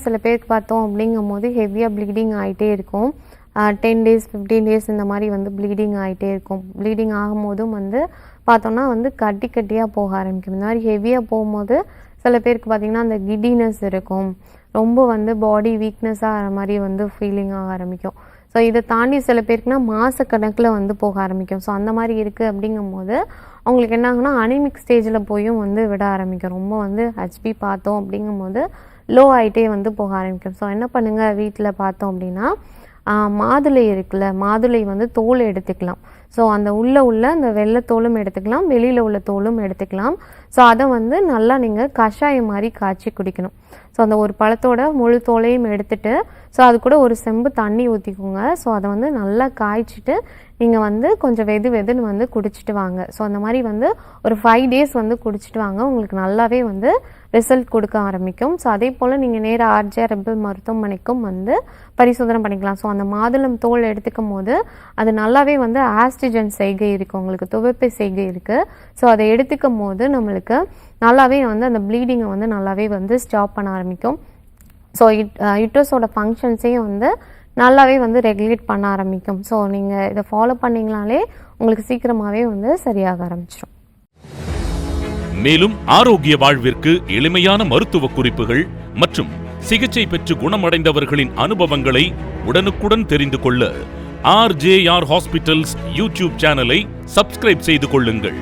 சில பேருக்கு பார்த்தோம் அப்படிங்கும் போது ஹெவியாக ப்ளீடிங் ஆகிட்டே இருக்கும் டென் டேஸ் ஃபிஃப்டீன் டேஸ் இந்த மாதிரி வந்து ப்ளீடிங் ஆகிட்டே இருக்கும். ப்ளீடிங் ஆகும்போதும் வந்து பார்த்தோம்னா வந்து கட்டி கட்டியாக போக ஆரம்பிக்கும். இந்த மாதிரி ஹெவியாக போகும்போது சில பேருக்கு பார்த்திங்கன்னா அந்த கிடினஸ் இருக்கும். ரொம்ப வந்து பாடி வீக்னஸாக ஆகிற மாதிரி வந்து ஃபீலிங் ஆக ஆரம்பிக்கும். ஸோ இதை தாண்டி சில பேருக்குனா மாதக்கணக்கில் வந்து போக ஆரம்பிக்கும். ஸோ அந்த மாதிரி இருக்குது அப்படிங்கும்போது அவங்களுக்கு என்ன ஆகுனா அனிமிக் ஸ்டேஜில் போயும் வந்து விட ஆரம்பிக்கும். ரொம்ப வந்து ஹெச்பி பார்த்தோம் அப்படிங்கும்போது லோ ஆகிட்டே வந்து போக ஆரம்பிக்கும். ஸோ என்ன பண்ணுங்கள் வீட்டில் பார்த்தோம் அப்படின்னா மாதுளை இருக்குல்ல மாதுளை வந்து தோல் எடுத்துக்கலாம். ஸோ அந்த உள்ளே உள்ள அந்த வெள்ளை தோலும் எடுத்துக்கலாம் வெளியில் உள்ள தோலும் எடுத்துக்கலாம். ஸோ அதை வந்து நல்லா நீங்கள் கஷாயம் மாதிரி காய்ச்சி குடிக்கணும். ஸோ அந்த ஒரு பழத்தோட முழு தோலையும் எடுத்துட்டு ஸோ அது கூட ஒரு செம்பு தண்ணி ஊற்றிக்கோங்க ஸோ அதை வந்து நல்லா காய்ச்சிட்டு நீங்கள் வந்து கொஞ்சம் வெது வெதுன்னு வந்து குடிச்சிட்டு வாங்க. ஸோ அந்த மாதிரி வந்து ஒரு ஃபைவ் டேஸ் வந்து குடிச்சிட்டு வாங்க. உங்களுக்கு நல்லாவே வந்து ரிசல்ட் கொடுக்க ஆரம்பிக்கும். ஸோ அதே போல் நீங்கள் நேராக ஆர்ஜே ரெபிள் மருத்துவமனைக்கும் வந்து பரிசோதனை பண்ணிக்கலாம். ஸோ அந்த மாதுளம் தோல் எடுத்துக்கும் போது அது நல்லாவே வந்து ஆக்சிஜன் செய்கை இருக்குது உங்களுக்கு துவைப்பை செய்கை இருக்குது ஸோ அதை எடுத்துக்கும் போது நம்மளுக்கு நல்லாவே வந்து அந்த ப்ளீடிங்கை வந்து நல்லாவே வந்து ஸ்டாப் பண்ண ஆரம்பிக்கும். ஸோ இட் யுட்ரஸோட ஃபங்க்ஷன்ஸையும் வந்து நல்லாவே வந்து ரெகுலேட் பண்ண ஆரம்பிக்கும். ஸோ நீங்கள் இதை ஃபாலோ பண்ணிங்கனாலே உங்களுக்கு சீக்கிரமாகவே வந்து சரியாக ஆரம்பிச்சிடும் மேலும் ஆரோக்கிய வாழ்விற்கு எளிமையான மருத்துவ குறிப்புகள் மற்றும் சிகிச்சை பெற்று குணமடைந்தவர்களின் அனுபவங்களை உடனுக்குடன் தெரிந்து கொள்ள ஆர்ஜேஆர் ஹாஸ்பிட்டல்ஸ் யூடியூப் சேனலை சப்ஸ்கிரைப் செய்து கொள்ளுங்கள்.